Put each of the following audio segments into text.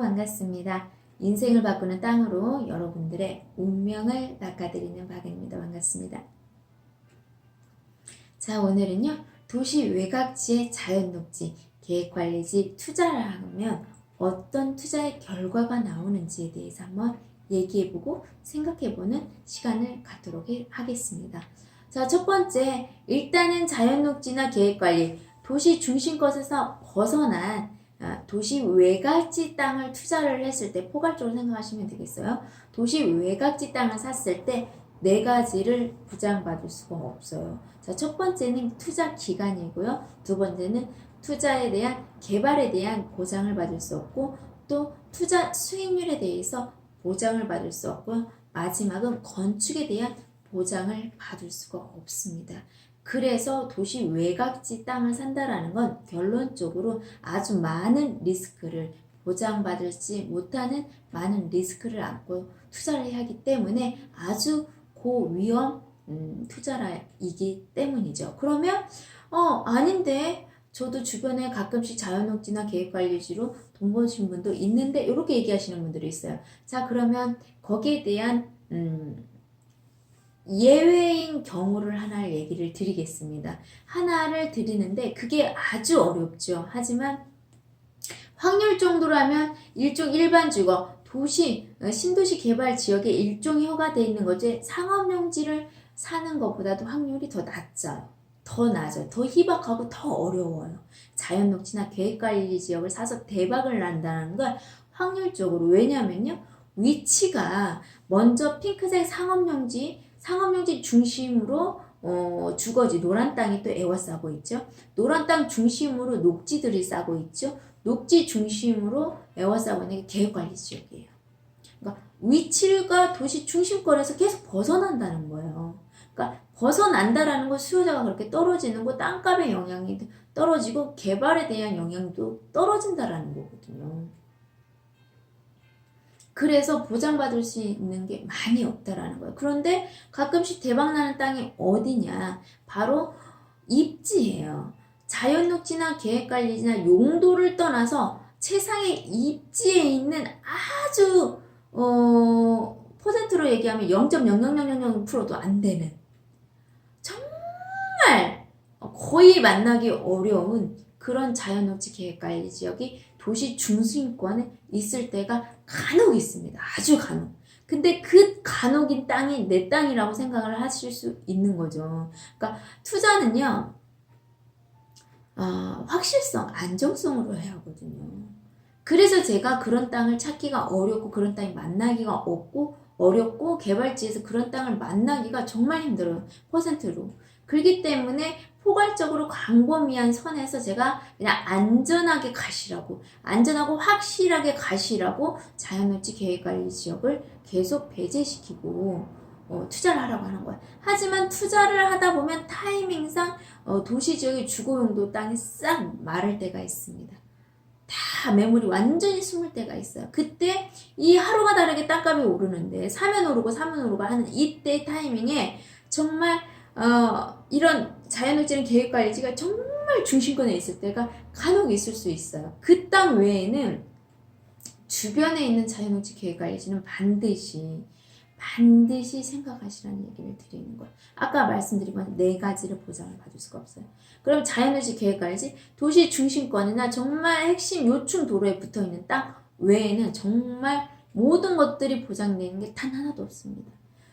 반갑습니다. 인생을 바꾸는 땅으로 여러분들의 운명을 낚아드리는 박입니다. 반갑습니다. 자, 오늘은요, 도시 외곽지의 자연 녹지, 계획관리지 투자를 하면 어떤 투자의 결과가 나오는지에 대해서 한번 얘기해보고 생각해보는 시간을 갖도록 해- 하겠습니다. 자, 첫 번째, 일단은 자연 녹지나 계획관리, 도시 중심것에서 벗어난 아, 도시 외곽지 땅을 투자를 했을 때 포괄적으로 생각하시면 되겠어요. 도시 외곽지 땅을 샀을 때 네 가지를 부장받을 수가 없어요. 자, 첫 번째는 투자 기간이고요. 두 번째는 투자에 대한 개발에 대한 보장을 받을 수 없고 또 투자 수익률에 대해서 보장을 받을 수 없고요. 마지막은 건축에 대한 보장을 받을 수가 없습니다. 그래서 도시 외곽지 땅을 산다라는 건 결론적으로 아주 많은 리스크를 보장받을지 못하는 많은 리스크를 안고 투자를 해야 하기 때문에 아주 고위험 음, 투자이기 때문이죠. 그러면 어 아닌데 저도 주변에 가끔씩 자연녹지나 계획관리지로 돈 버신 분도 있는데 이렇게 얘기하시는 분들이 있어요. 자 그러면 거기에 대한 음, 예외인 경우를 하나 얘기를 드리겠습니다. 하나를 드리는데 그게 아주 어렵죠. 하지만 확률 정도라면 일종 일반 주거, 도시, 어, 신도시 개발 지역의 일종이 허가되어 있는 거지 상업용지를 사는 것보다도 확률이 더 낮아요. 더 낮아요. 더 희박하고 더 어려워요. 자연 녹지나 계획관리 지역을 사서 대박을 난다는 건 확률적으로 왜냐면요. 위치가 먼저 핑크색 상업용지, 상업용지 중심으로 어, 주거지 노란 땅이 또 애워싸고 있죠. 노란 땅 중심으로 녹지들이 싸고 있죠. 녹지 중심으로 애워싸고 있는 게 계획관리 지역이에요. 그러니까 위치가 도시 중심권에서 계속 벗어난다는 거예요. 그러니까 벗어난다라는 건 수요자가 그렇게 떨어지는 거 땅값의 영향이 떨어지고 개발에 대한 영향도 떨어진다라는 거거든요. 그래서 보장받을 수 있는 게 많이 없다라는 거예요. 그런데 가끔씩 대박나는 땅이 어디냐? 바로 입지예요. 자연 녹지나 계획 관리지나 용도를 떠나서 세상의 입지에 있는 아주 어, 퍼센트로 얘기하면 0.00000%도 안 되는 정말 거의 만나기 어려운 그런 자연 녹지 계획 관리 지역이 도시 중심권에 있을 때가 간혹 있습니다. 아주 간혹. 근데 그 간혹인 땅이 내 땅이라고 생각을 하실 수 있는 거죠. 그러니까 투자는요, 아, 확실성, 안정성으로 해야 하거든요. 그래서 제가 그런 땅을 찾기가 어렵고 그런 땅이 만나기가 없고 어렵고 개발지에서 그런 땅을 만나기가 정말 힘들어요. 퍼센트로. 그렇기 때문에 포괄적으로 광범위한 선에서 제가 그냥 안전하게 가시라고 안전하고 확실하게 가시라고 자연녹지 계획관리 지역을 계속 배제시키고 어, 투자를 하라고 하는 거예요. 하지만 투자를 하다 보면 타이밍상 어, 도시 지역의 주거 용도 땅이 싹 마를 때가 있습니다. 다 매물이 완전히 숨을 때가 있어요. 그때 이 하루가 다르게 땅값이 오르는데 사면 오르고 사면 오르고 하는 이때 타이밍에 정말 어, 이런 자연녹지는 계획관리지가 정말 중심권에 있을 때가 간혹 있을 수 있어요. 그 땅 외에는 주변에 있는 자연녹지 계획관리지는 반드시 반드시 생각하시라는 얘기를 드리는 거예요. 아까 말씀드린 건 네 가지를 보장을 받을 수가 없어요. 그럼 자연의지 계획관리지 도시 중심권이나 정말 핵심 요충 도로에 붙어 있는 땅 외에는 정말 모든 것들이 보장되는 게 단 하나도 없습니다.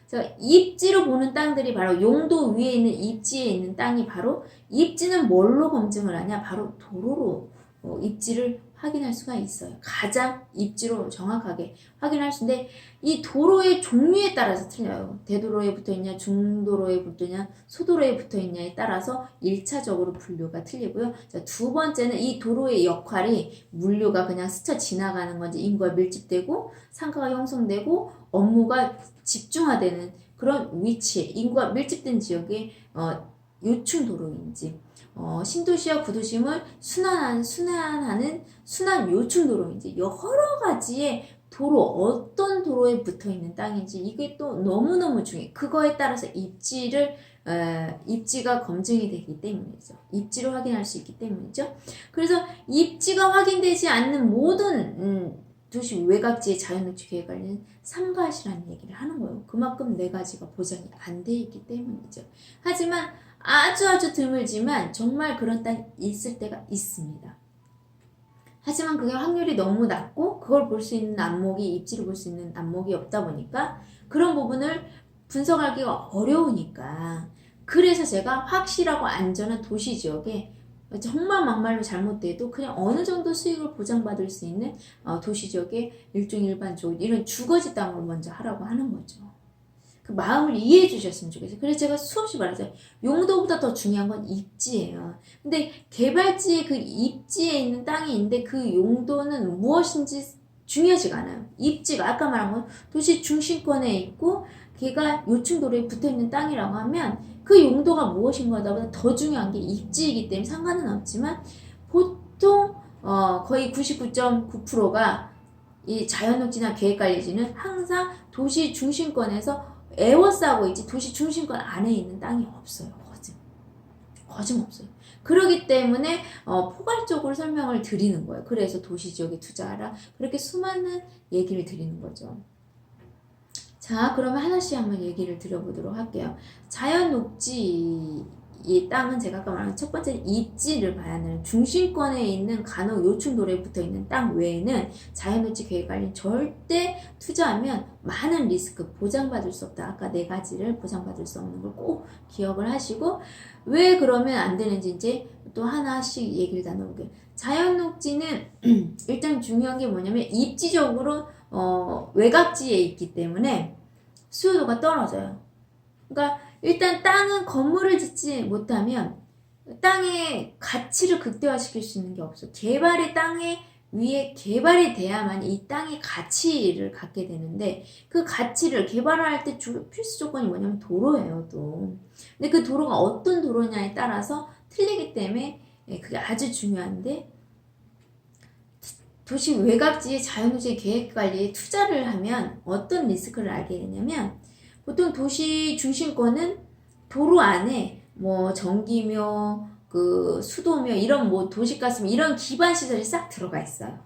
자, 입지로 보는 땅들이 바로 용도 위에 있는 입지에 있는 땅이 바로 입지는 뭘로 검증을 하냐? 바로 도로로 어, 입지를 확인할 수가 있어요. 가장 입지로 정확하게 확인할 수 있는데 이 도로의 종류에 따라서 틀려요. 대도로에 붙어 있냐, 중도로에 붙어 있냐, 소도로에 붙어 있냐에 따라서 1차적으로 분류가 틀리고요. 자, 두 번째는 이 도로의 역할이 물류가 그냥 스쳐 지나가는 건지 인구가 밀집되고 상가가 형성되고 업무가 집중화되는 그런 위치에 인구가 밀집된 지역의 어, 요충 도로인지 어, 신도시와 구도심을 순환한, 순환하는 순환 요충 도로인지 여러 가지의 도로 어떤 도로에 붙어 있는 땅인지 이게 또 너무너무 중요해. 그거에 따라서 입지를 에, 입지가 검증이 되기 때문이죠. 입지로 확인할 수 있기 때문이죠. 그래서 입지가 확인되지 않는 모든 음, 도시 외곽지의 자연녹지 계획 관련 삼가시라는 얘기를 하는 거예요. 그만큼 네 가지가 보장이 안 돼 있기 때문이죠. 하지만 아주 아주 드물지만 정말 그런 땅이 있을 때가 있습니다. 하지만 그게 확률이 너무 낮고 그걸 볼 수 있는 안목이 입지를 볼 수 있는 안목이 없다 보니까 그런 부분을 분석하기가 어려우니까 그래서 제가 확실하고 안전한 도시 지역에 정말 막말로 잘못돼도 그냥 어느 정도 수익을 보장받을 수 있는 어, 도시 지역의 일종 일반적으로 이런 주거지 땅으로 먼저 하라고 하는 거죠. 그 마음을 이해해 주셨으면 좋겠어요. 그래서 제가 수없이 말했어요. 용도보다 더 중요한 건 입지예요. 근데 개발지의 그 입지에 있는 땅이 있는데 그 용도는 무엇인지 중요하지가 않아요. 입지가 아까 말한 건 도시 중심권에 있고 걔가 요충도로에 붙어 있는 땅이라고 하면 그 용도가 무엇인가보다 더 중요한 게 입지이기 때문에 상관은 없지만 보통 어, 거의 99.9%가 이 자연녹지나 계획 관리지는 항상 도시 중심권에서 에워싸고 있지 도시 중심권 안에 있는 땅이 없어요. 거진. 거진 없어요. 그러기 때문에 어, 포괄적으로 설명을 드리는 거예요. 그래서 도시 지역에 투자하라. 그렇게 수많은 얘기를 드리는 거죠. 자, 그러면 하나씩 한번 얘기를 드려보도록 할게요. 자연 녹지 이 땅은 제가 아까 말한 첫 번째 입지를 봐야 하는 중심권에 있는 간혹 요충도로에 붙어 있는 땅 외에는 자연녹지 계획 관련 절대 투자하면 많은 리스크 보장받을 수 없다. 아까 네 가지를 보장받을 수 없는 걸 꼭 기억을 하시고 왜 그러면 안 되는지 이제 또 하나씩 얘기를 나눠볼게요. 자연녹지는 일단 중요한 게 뭐냐면 입지적으로 어, 외곽지에 있기 때문에 수요도가 떨어져요. 그러니까 일단 땅은 건물을 짓지 못하면 땅의 가치를 극대화시킬 수 있는 게 없어. 개발의 땅에 위에 개발이 돼야만 이 땅의 가치를 갖게 되는데 그 가치를 개발할 때 주, 필수 조건이 뭐냐면 도로예요 또. 근데 그 도로가 어떤 도로냐에 따라서 틀리기 때문에 예, 그게 아주 중요한데 도시 외곽지의 자연도시 계획 관리에 투자를 하면 어떤 리스크를 알게 되냐면 보통 도시 중심권은 도로 안에 뭐 전기묘, 그 수도묘 이런 뭐 도시가스며 이런 기반 시설이 싹 들어가 있어요.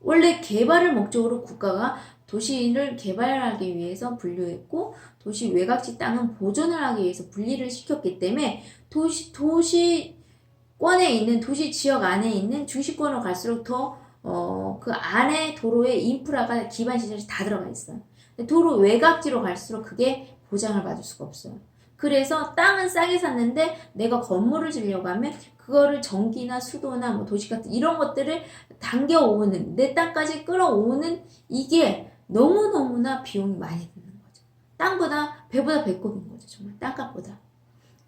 원래 개발을 목적으로 국가가 도시를 개발하기 위해서 분류했고 도시 외곽지 땅은 보존을 하기 위해서 분리를 시켰기 때문에 도시 도시권에 있는 도시 지역 안에 있는 중심권으로 갈수록 더 어, 그 안에 도로에 인프라가 기반 시설이 다 들어가 있어요. 도로 외곽지로 갈수록 그게 보장을 받을 수가 없어요. 그래서 땅은 싸게 샀는데 내가 건물을 지려고 하면 그거를 전기나 수도나 뭐 도시 같은 이런 것들을 당겨오는 내 땅까지 끌어오는 이게 너무너무나 비용이 많이 드는 거죠. 땅보다 배보다 배꼽인 거죠. 정말 땅값보다.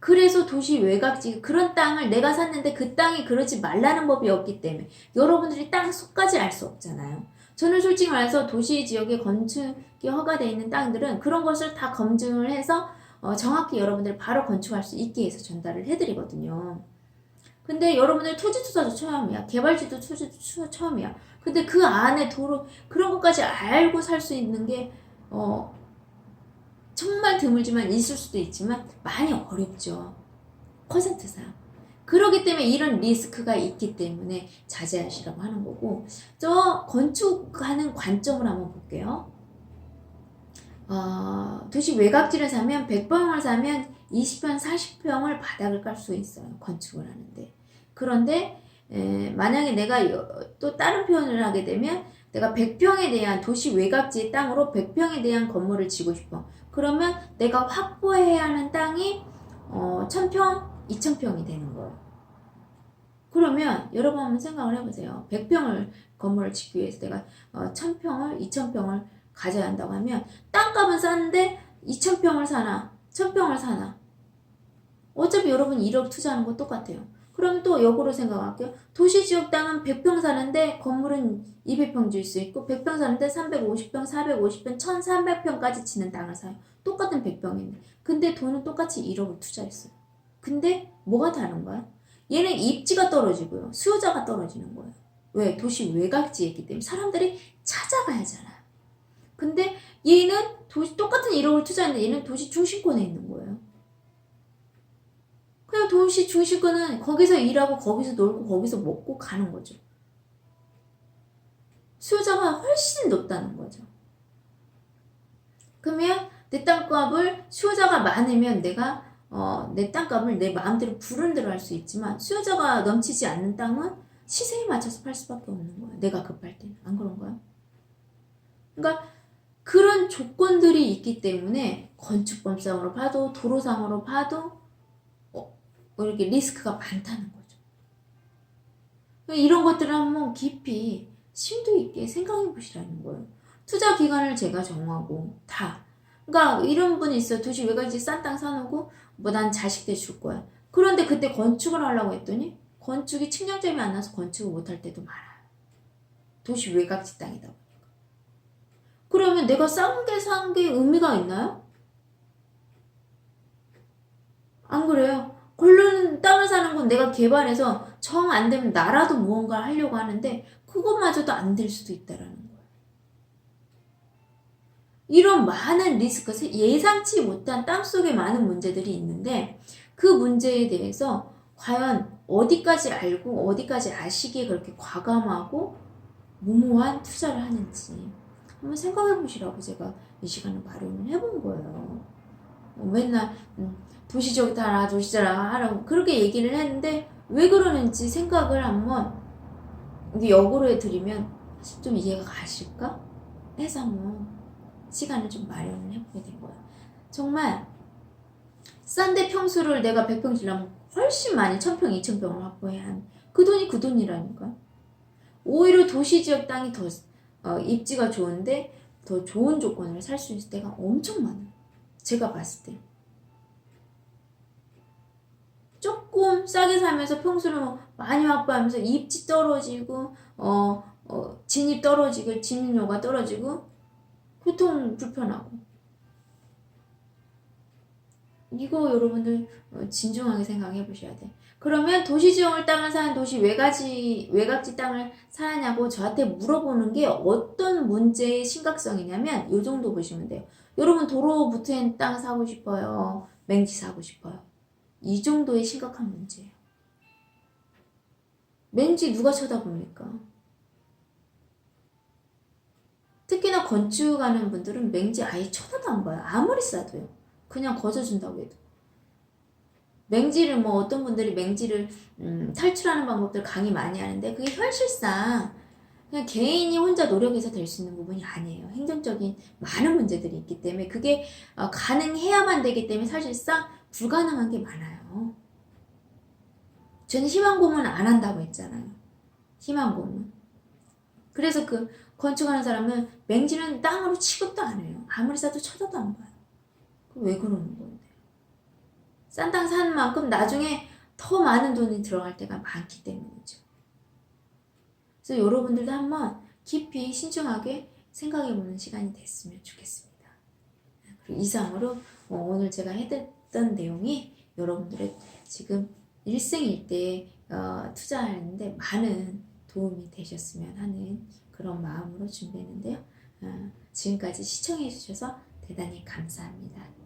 그래서 도시 외곽지 그런 땅을 내가 샀는데 그 땅이 그러지 말라는 법이 없기 때문에 여러분들이 땅 속까지 알 수 없잖아요. 저는 솔직히 말해서 도시 지역에 건축이 허가되어 있는 땅들은 그런 것을 다 검증을 해서 어, 정확히 여러분들 바로 건축할 수 있게 해서 전달을 해드리거든요. 근데 여러분들 토지 투자도 처음이야. 개발지도 투자 처음이야. 근데 그 안에 도로 그런 것까지 알고 살 수 있는 게 어, 정말 드물지만 있을 수도 있지만 많이 어렵죠. 퍼센트상. 그러기 때문에 이런 리스크가 있기 때문에 자제하시라고 하는 거고, 저 건축하는 관점을 한번 볼게요. 어, 도시 외곽지를 사면 100평을 사면 20평, 40평을 바닥을 깔 수 있어요. 건축을 하는데. 그런데 에, 만약에 내가 여, 또 다른 표현을 하게 되면 내가 100평에 대한 도시 외곽지의 땅으로 100평에 대한 건물을 지고 싶어. 그러면 내가 확보해야 하는 땅이 어, 1000평, 2000평이 되는 거예요. 그러면 여러분 한번 생각을 해보세요. 100평을 건물을 짓기 위해서 내가 어, 1000평을, 2000평을 가져야 한다고 하면 땅값은 싼데 2,000평을 사나 1,000평을 사나 어차피 여러분 1억 투자하는 거 똑같아요. 그럼 또 역으로 생각할게요. 도시지역 땅은 100평 사는데 건물은 200평 줄 수 있고 100평 사는데 350평, 450평, 1300평까지 지는 땅을 사요. 똑같은 100평인데 근데 돈은 똑같이 1억을 투자했어요. 근데 뭐가 다른 거야? 얘는 입지가 떨어지고요. 수요자가 떨어지는 거예요. 왜? 도시 외곽지에 있기 때문에 사람들이 찾아가야 하잖아. 근데 얘는 도시 똑같은 1억을 투자했는데 얘는 도시 중심권에 있는 거예요. 그냥 도시 중심권은 거기서 일하고 거기서 놀고 거기서 먹고 가는 거죠. 수요자가 훨씬 높다는 거죠. 그러면 내 땅값을 수요자가 많으면 내가 어, 내 땅값을 내 마음대로 부른 대로 할 수 있지만 수요자가 넘치지 않는 땅은 시세에 맞춰서 팔 수밖에 없는 거야. 내가 급할 때는 안 그런가요? 그러니까 그런 조건들이 있기 때문에 건축법상으로 봐도 도로상으로 봐도 어, 뭐 이렇게 리스크가 많다는 거죠. 이런 것들을 한번 깊이 심도 있게 생각해 보시라는 거예요. 투자 기간을 제가 정하고 다. 그러니까 이런 분이 있어요. 도시 외곽지 싼땅 사놓고 뭐 난 자식 때줄 거야. 그런데 그때 건축을 하려고 했더니 건축이 측량점이 안 나서 건축을 못 할 때도 많아요. 도시 외곽지 땅이다 보니까. 그러면 내가 싼 게 산 게 의미가 있나요? 안 그래요. 걸른 땅을 사는 건 내가 개발해서 정 안 되면 나라도 무언가를 하려고 하는데 그것마저도 안 될 수도 있다라는 거예요. 이런 많은 리스크, 예상치 못한 땅속에 많은 문제들이 있는데 그 문제에 대해서 과연 어디까지 알고 어디까지 아시기에 그렇게 과감하고 무모한 투자를 하는지 한번 생각해 보시라고 제가 이 시간에 마련을 해본 거예요. 어, 맨날 음, 도시 좋다라 도시 좋다라 하라고 그렇게 얘기를 했는데 왜 그러는지 생각을 한번 역으로 해드리면 좀 이해가 가실까 해서 한번 시간을 좀 마련을 해보게 된 거예요. 정말 싼데 평수를 내가 100평 지려면 훨씬 많이 1000평, 2000평을 확보해야 한그 돈이 그 돈이라니까. 오히려 도시 지역 땅이 더 어, 입지가 좋은데 더 좋은 조건을 살 수 있을 때가 엄청 많아요. 제가 봤을 때. 조금 싸게 살면서 평수를 뭐 많이 확보하면서 입지 떨어지고 어, 어 진입 떨어지고 진입료가 떨어지고 교통 불편하고 이거 여러분들 어, 진중하게 생각해 보셔야 돼. 그러면 도시 지형을 땅을 사는 도시 외곽지 외곽지 땅을 사냐고 저한테 물어보는 게 어떤 문제의 심각성이냐면 요 정도 보시면 돼요. 여러분 도로 붙은 땅 사고 싶어요. 맹지 사고 싶어요. 이 정도의 심각한 문제예요. 맹지 누가 쳐다봅니까? 특히나 건축하는 분들은 맹지 아예 쳐다도 안 봐요. 아무리 싸도요. 그냥 거저준다고 해도. 맹지를 뭐 어떤 분들이 맹지를 음, 탈출하는 방법들 강의 많이 하는데 그게 현실상 그냥 개인이 혼자 노력해서 될 수 있는 부분이 아니에요. 행정적인 많은 문제들이 있기 때문에 그게 어, 가능해야만 되기 때문에 사실상 불가능한 게 많아요. 저는 희망 고문 안 한다고 했잖아요. 희망 고문. 그래서 그 건축하는 사람은 맹지는 땅으로 취급도 안 해요. 아무리 싸도 쳐다도 안 봐요. 왜 그러는 건데? 싼땅 사는 만큼 나중에 더 많은 돈이 들어갈 때가 많기 때문이죠. 그래서 여러분들도 한번 깊이 신중하게 생각해 보는 시간이 됐으면 좋겠습니다. 그리고 이상으로 어, 오늘 제가 해드렸던 내용이 여러분들의 지금 일생일대 어, 투자하는데 많은 도움이 되셨으면 하는 그런 마음으로 준비했는데요. 어, 지금까지 시청해 주셔서 대단히 감사합니다.